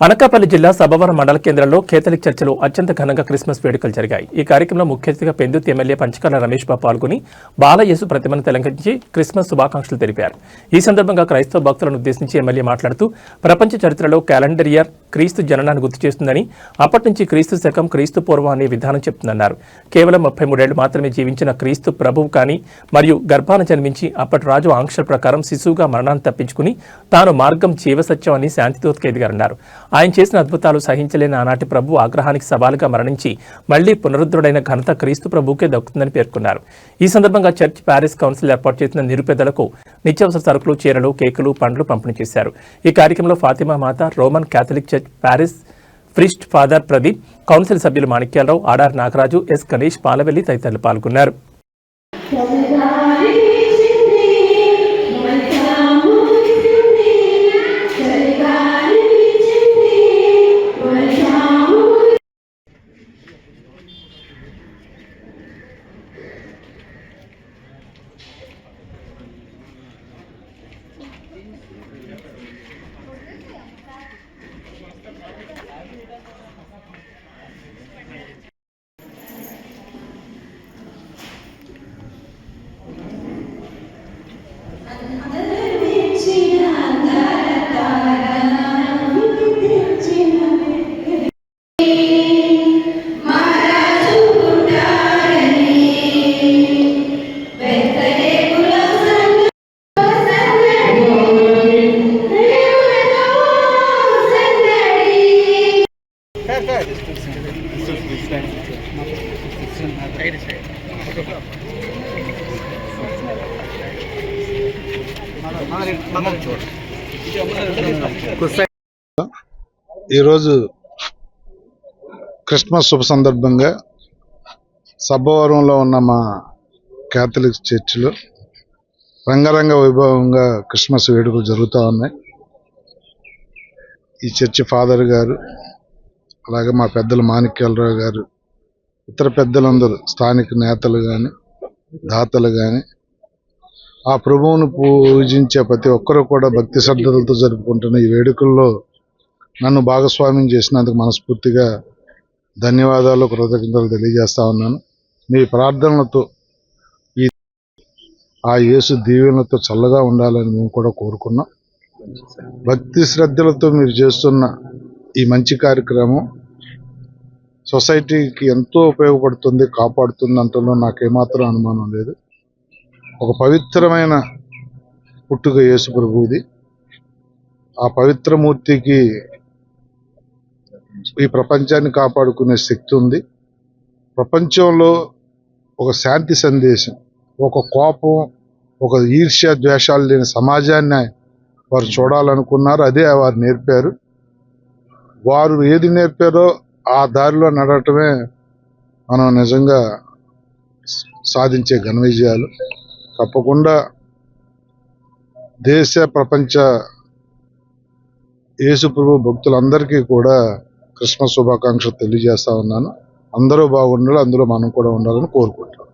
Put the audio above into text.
అనకాపల్లి జిల్లా సభవరం మండల కేంద్రంలో కేథలిక్ చర్చిలో అత్యంత ఘనంగా క్రిస్మస్ వేడుకలు జరిగాయి. ఈ కార్యక్రమంలో ముఖ్య అతిథిగా పెందుతి ఎమ్మెల్యే పంచకర్ల రమేష్ బాబు పాల్గొని బాలయేసు ప్రతిమను తెలంగించి క్రిస్మస్ శుభాకాంక్షలు తెలిపారు. ఈ సందర్భంగా క్రైస్తవ భక్తులను ఉద్దేశించి ఎమ్మెల్యే మాట్లాడుతూ ప్రపంచ చరిత్రలో క్యాలెండర్ ఇయర్ క్రీస్తు జననాన్ని గుర్తు చేస్తుందని అప్పటి నుంచి క్రీస్తు శకం క్రీస్తు పూర్వం అనే విధానం చెప్తుందన్నారు కేవలం ముప్పై మూడేళ్ళు మాత్రమే జీవించిన క్రీస్తు ప్రభువు కానీ మరియు గర్భాన జన్మించి అప్పటి రాజు ఆంక్షల ప్రకారం శిశువుగా మరణాన్ని తప్పించుకుని తాను మార్గం జీవసత్యం అని శాంతిదూతకు ఎదిగారన్నారు ఆయన చేసిన అద్భుతాలు సహించలేని ఆనాటి ప్రభు ఆగ్రహానికి సవాలుగా మరణించి మళ్ళీ పునరుద్ధుడైన ఘనత క్రీస్తు ప్రభువుకే దక్కుతుందని పేర్కొన్నారు. ఈ సందర్భంగా చర్చ్ ప్యారిస్ కౌన్సిల్ ఏర్పాటు చేసిన నిరుపేదలకు నిత్యావసర సరుకులు చీరలు కేకులు పండ్లు పంపిణీ చేశారు. ఈ కార్యక్రమంలో ఫాతిమా మాత Roman Catholic church parish priest father Pradeep council సభ్యులు మాణిక్యాలరావు ఆడార్ నాగరాజు ఎస్ గణేష్ పాలవెల్లి తదితరులు పాల్గొన్నారు. ఈరోజు క్రిస్మస్ శుభ సందర్భంగా సబ్బవరంలో ఉన్న మా క్యాథలిక్ చర్చిలో రంగరంగ వైభవంగా క్రిస్మస్ వేడుకలు జరుగుతూ ఉన్నాయి. ఈ చర్చి ఫాదర్ గారు అలాగే మా పెద్దలు మాణిక్యాలరావు గారు ఇతర పెద్దలందరూ స్థానిక నేతలు కానీ దాతలు కానీ ఆ ప్రభువును పూజించే ప్రతి ఒక్కరూ కూడా భక్తి శ్రద్ధలతో జరుపుకుంటున్న ఈ వేడుకల్లో నన్ను భాగస్వామ్యం చేసినందుకు మనస్ఫూర్తిగా ధన్యవాదాలు కృతజ్ఞతలు తెలియజేస్తా ఉన్నాను. మీ ప్రార్థనలతో ఈ ఆ యేసు దీవెనలతో చల్లగా ఉండాలని మేము కూడా కోరుకున్నాం. భక్తి శ్రద్ధలతో మీరు చేస్తున్న ఈ మంచి కార్యక్రమం సొసైటీకి ఎంతో ఉపయోగపడుతుంది కాపాడుతుంది అంటలో నాకు ఏమాత్రం అనుమానం లేదు. ఒక పవిత్రమైన పుట్టుక యేసు ప్రభువుది. ఆ పవిత్ర మూర్తికి ఈ ప్రపంచాన్ని కాపాడుకునే శక్తి ఉంది. ప్రపంచంలో ఒక శాంతి సందేశం ఒక కోపం ఒక ఈర్ష్య ద్వేషాలు లేని సమాజాన్ని వారు చూడాలనుకున్నారు. అదే వారు నేర్పారు. వారు ఏది నేర్పారో ఆ దారిలో నడవటమే మనం నిజంగా సాధించే ఘన విజయాలు తప్పకుండా దేశ ప్రపంచ యేసుప్రభు భక్తులందరికీ కూడా క్రిస్మస్ శుభాకాంక్షలు తెలియజేస్తా ఉన్నాను. అందరూ బాగుండాలి అందులో మనం కూడా ఉండాలని కోరుకుంటాం